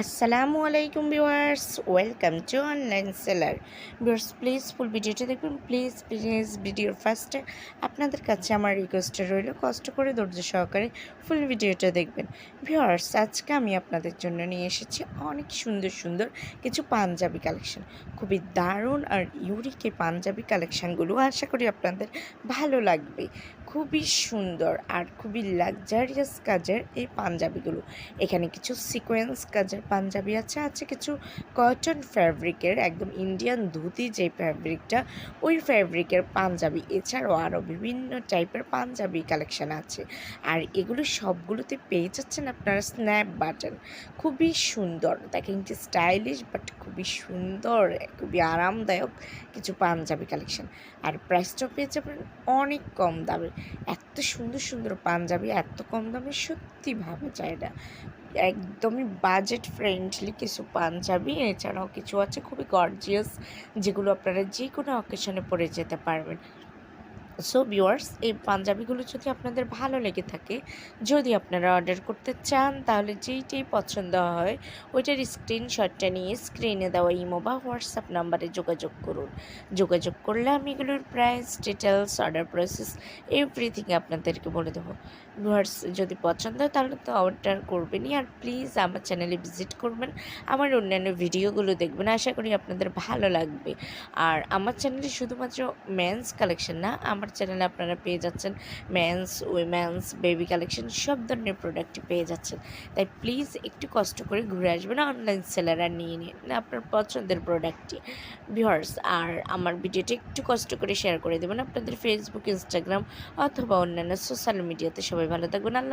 আসসালামু আলাইকুম viewers, welcome to online seller. Viewers, please full ভিডিওটা দেখুন প্লিজ প্লিজ ভিডিওর ফার্স্টে আপনাদের কাছে আমার রিকোয়েস্টটা রইল, কষ্ট করে ধৈর্য সহকারে ফুল ভিডিওটা দেখবেন। ভিউয়ার্স, আজকে আমি আপনাদের জন্য নিয়ে এসেছি অনেক সুন্দর সুন্দর কিছু পাঞ্জাবি কালেকশন খুবই দারুণ আর ইউরিক পাঞ্জাবি কালেকশানগুলো আশা করি আপনাদের ভালো লাগবে। খুবই সুন্দর আর খুবই লাক্সারিয়াস কাজের এই পাঞ্জাবিগুলো। এখানে কিছু সিকোয়েন্স কাজের পাঞ্জাবি আছে আছে কিছু কটন ফ্যাব্রিকের একদম ইন্ডিয়ান ধুতি যে ফ্যাব্রিকটা ওই ফ্যাব্রিকের পাঞ্জাবি। এছাড়াও আরও বিভিন্ন টাইপের পাঞ্জাবি কালেকশন আছে। আর এগুলো সবগুলোতে পেয়ে যাচ্ছেন আপনারা স্ন্যাপ বাটন খুবই সুন্দর, দেখেন কি স্টাইলিশ বাট খুবই সুন্দর, খুবই আরামদায়ক কিছু পাঞ্জাবি কালেকশান আর প্রাইসটাও পেয়ে যাবেন অনেক কম দামে। এত সুন্দর সুন্দর পাঞ্জাবি, এত কম দামে সত্যি ভাবা যায় না। একদমই বাজেট ফ্রেন্ডলি কিছু পাঞ্জাবি, এছাড়াও কিছু আছে খুবই গর্জিয়াস যেগুলো আপনারা যে কোনো অকেশনে পরে যেতে পারবেন। সো ভিউয়ার্স এই পাঞ্জাবিগুলো যদি আপনাদের ভালো লেগে থাকে, যদি আপনারা অর্ডার করতে চান, তাহলে যেইটাই পছন্দ হয়, ওইটার স্ক্রিনশটটা নিয়ে স্ক্রিনে দেওয়া ইমো বা হোয়াটসঅ্যাপ নাম্বারে যোগাযোগ করুন। যোগাযোগ করলে আমি এগুলোর price details order process everything আপনাদেরকে বলে দেবো। ভিউয়ার্স যদি পছন্দ হয়, তাহলে তো অর্ডার করবেনই। আর প্লিজ আমার চ্যানেলে ভিজিট করবেন। আমার অন্যান্য ভিডিওগুলো দেখবেন। আশা করি আপনাদের ভালো লাগবে। আর আমার চ্যানেলে শুধুমাত্র মেন্স কালেকশন না, আমার চ্যানেলে আপনারা পেয়ে যাচ্ছেন মেন্স উইমেন্স বেবি কালেকশন সব ধরনের প্রোডাক্টই পেয়ে যাচ্ছেন। তাই প্লিজ একটু কষ্ট করে ঘুরে আসবেন অনলাইন সেলার আর নিয়ে নিন আপনার পছন্দের প্রোডাক্টটি ভিউয়ার্স আর আমার ভিডিওটি একটু কষ্ট করে শেয়ার করে দেবেন আপনাদের ফেসবুক ইনস্টাগ্রাম অথবা অন্যান্য সোশ্যাল মিডিয়াতে সবাই ভালো থাকবেন আল্লাহ